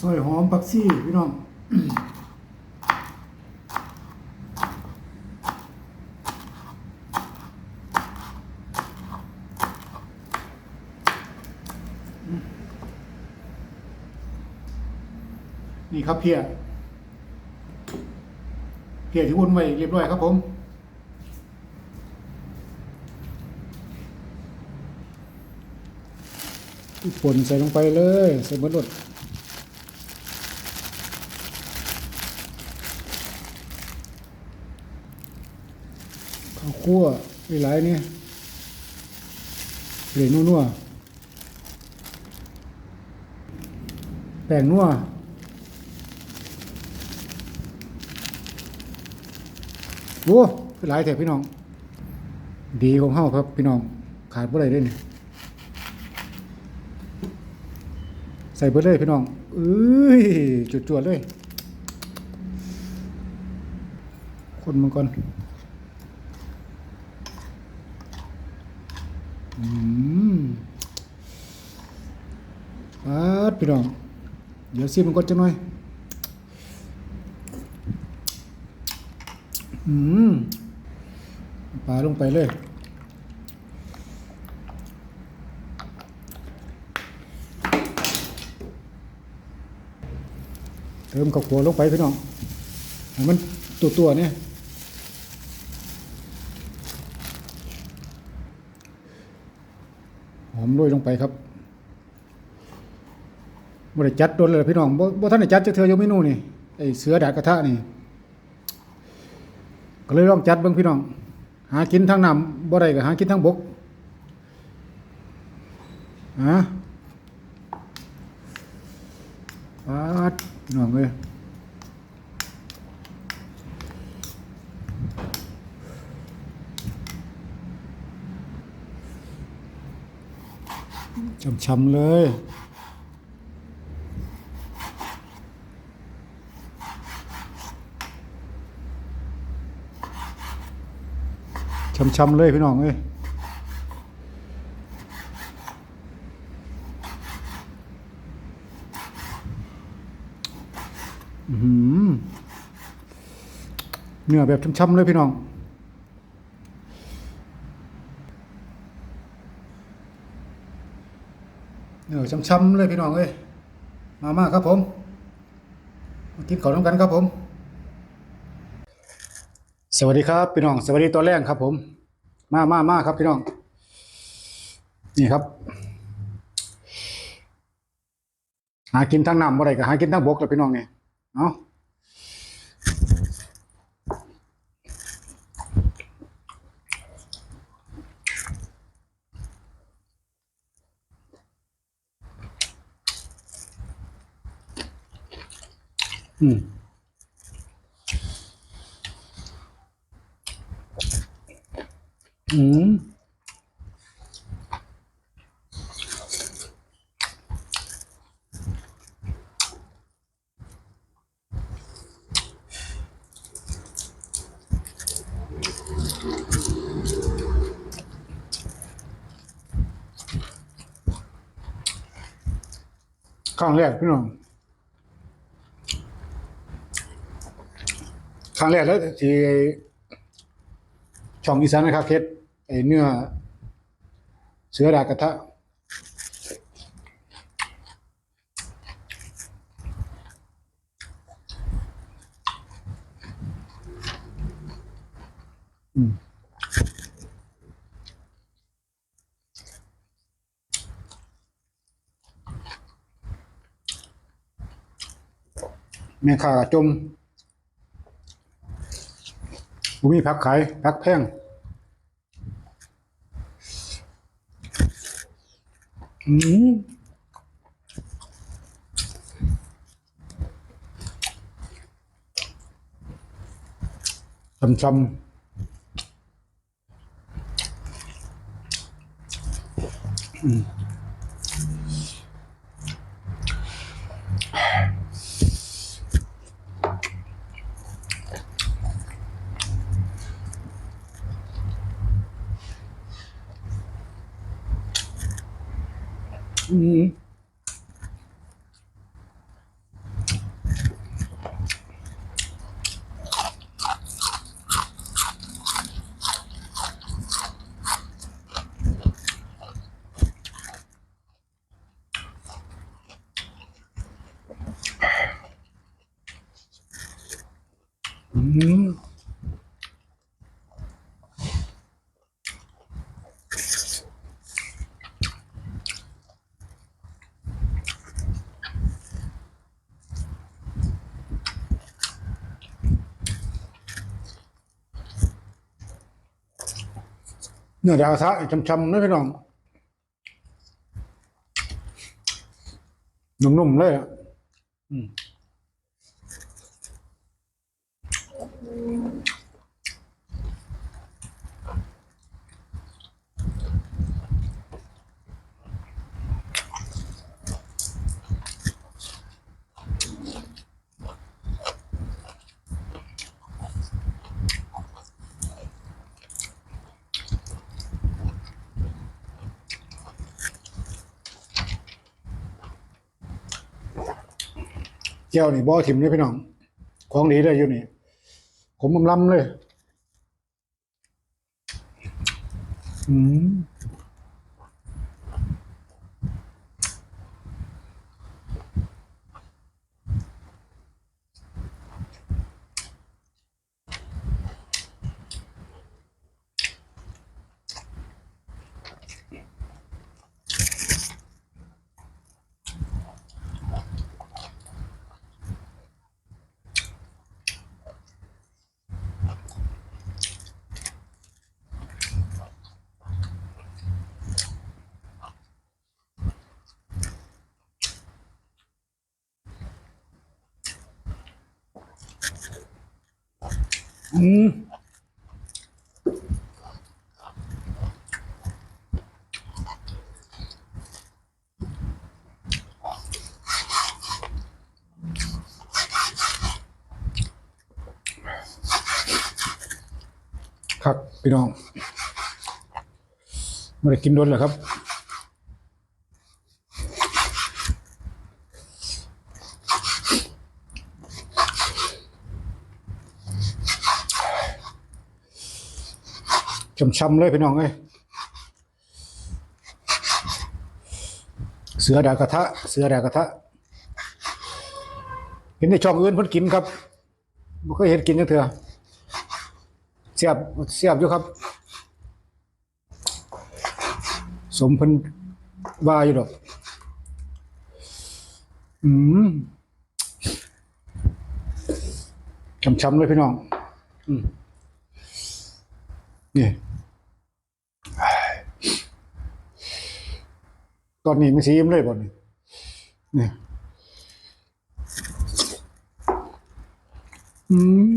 ซอยหอมผักซี่พี่น้องนี่ครับเพียเพียที่อุ่นไว้เรียบร้อยครับผมป่นใส่ลงไปเลย ใส่บดรด ข้าวคั่วหลายๆนี่เหลือนัวๆแป้งนัวโอ้หลายแถบพี่น้อง ดีของเฮาครับพี่น้อง ขาดบ่ได้เด้นี่ใส่เบิดเลยพี่น้องเอ้ยจุดจวดเลย คนมันก่อ อืมปัดพี่น้อง เดี๋ยวซิมันก่อนจังหน่อย อืมปลาลงไปเลย เติมข้าวคั่วลงไปพี่น้องให้มันตัวตัวเนี่ย หอมโรยลงไปครับบ่ได้จัดโดนเลยพี่น้องบ่บ่ทันได้จัดจักเทื่อยู่เมนูนี่ไอเสือดาดกระทะนี่ก็เลยลองจัดเบิ่งพี่น้อง หากินทางน้ำบ่ได้ก็หากินทางบกฮะปาดน้องเอ้ย ช่ำๆเลยช่ำๆเลยพี่น้องเอ้ยอื้อหือเนื้อแบบช่ำๆเลยพี่น้อง เนื้ อช่ำๆเลยพี่น้องเอ้ยมามาครับผมกินข้าวน้ำกันครับผม สวัสดีครับพี่น้อง สวัสดีตอนแรกครับ ผม มามามาครับพี่น้อง นี่ครับ หากินทั้งน้ำอะได้ก็หากินทั้งบกเลยพี่น้องเนี่ยเนาะ อืมอืมครั้งแรกพี่น้อง ครั้งแรกแล้วที่ช่องอีสานนะครับเพชรไอเนื้อ เสือดากระทะอืมแม่ค้าจม บุมีพักขายพักแพงอืมช้ำๆอืมอืม อืม เนื้อดาวซะช้ำๆนะพี่น้องนุ่มๆเลยอะอืม แก้วนี่บ่ถิ่มเลยพี่น้อง ของดีเลยอยู่นี่ ผมลำเลย อืม อืมครับพี่น้องไม่ได้กินโดนเหรอครับ ช้ำเลยพี่น้องเอ้ยเสือดากระทะ เสือดากระทะเห็นในช่องอื่นเพิ่นกินครับบ่เคยเห็นกินจังเถื่อเสียบเสียบอยู่ครับ สมเพิ่นว่าอยู่ดอกอืมช้ำๆเลยพี่น้อง อืมนี่ ตอนนี้มันสีมเลยบ่นี่นี่อืม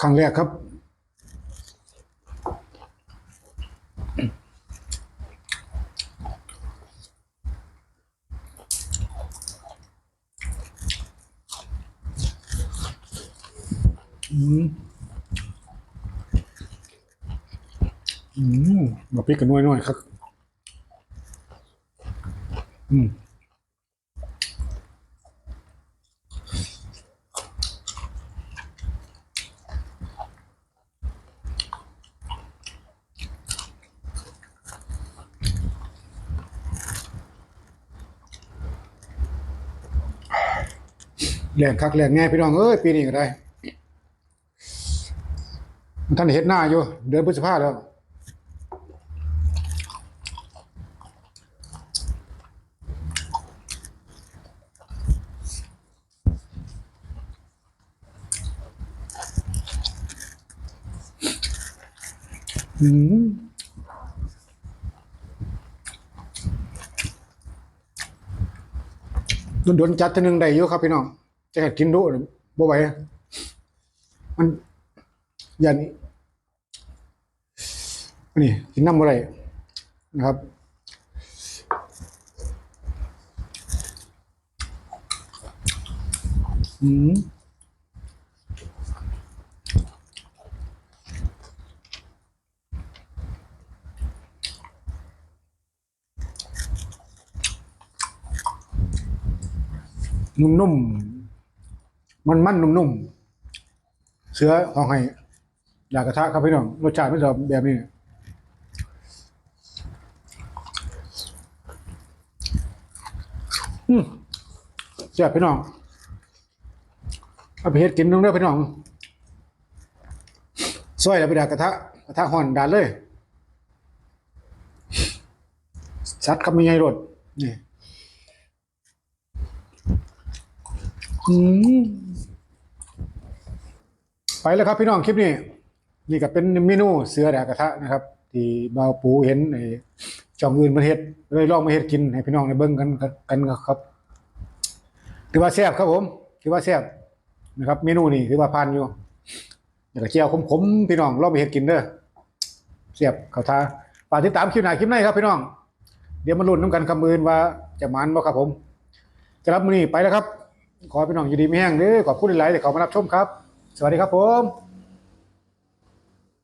ครั้งแรกครับ อืม อืมมาพริกกันน้อยๆครับ อืม แรงคักแรงแง่พี่น้องเอ้ยปีนี้ก็ได้ท่านเห็นหน้าอยู่ เดือนพฤษภาแล้วอืมโดนจัดทีนึงได้อยู่ครับพี่น้อง จะให้กินดูบ่ไหวมันยันอันนี้กินน้ำอะไรนะครับอืมนุ่มๆ มันๆนุ่มๆ เสือของให้อยากกระทะครับพี่น้อง รสชาติไม่ชอบแบบนี้อืมแซ่บพี่น้อง เอาไปเฮ็ดกินนึงเด้อพี่น้องซอยแล้วไปดากระทะกระทะห่อนดานเลยซัดกับมีไงรดนี่อืม ไปแล้วครับพี่น้องคลิปนี้ นี่ก็เป็นเมนูเสือแดกกระทะนะครับ ที่บาวปูเห็นไอ้ช่องอื่นประเทศเลยลองมาเฮ็ดกินให้พี่น้องได้เบิ่งกันกันครับถือว่าแซ่บครับผมถือว่าแซ่บนะครับ เมนูนี้ถือว่าผ่านอยู่อยากจะเจียวขมๆพี่น้องลองไปเฮ็ดกินเด้อแซ่บเขาทาฝากติดตามคลิปหน้าคลิปในครับพี่น้อง เดี๋ยวมาลุ้นน้ำกันคำอื่นว่าจะมันบ่ครับผมจะรับมือนี้ไปแล้วครับ ขอให้พี่น้องอยู่ดีมีแห้งเด้อขอบคุณหลายๆที่เขามารับชมครับ สวัสดีครับผม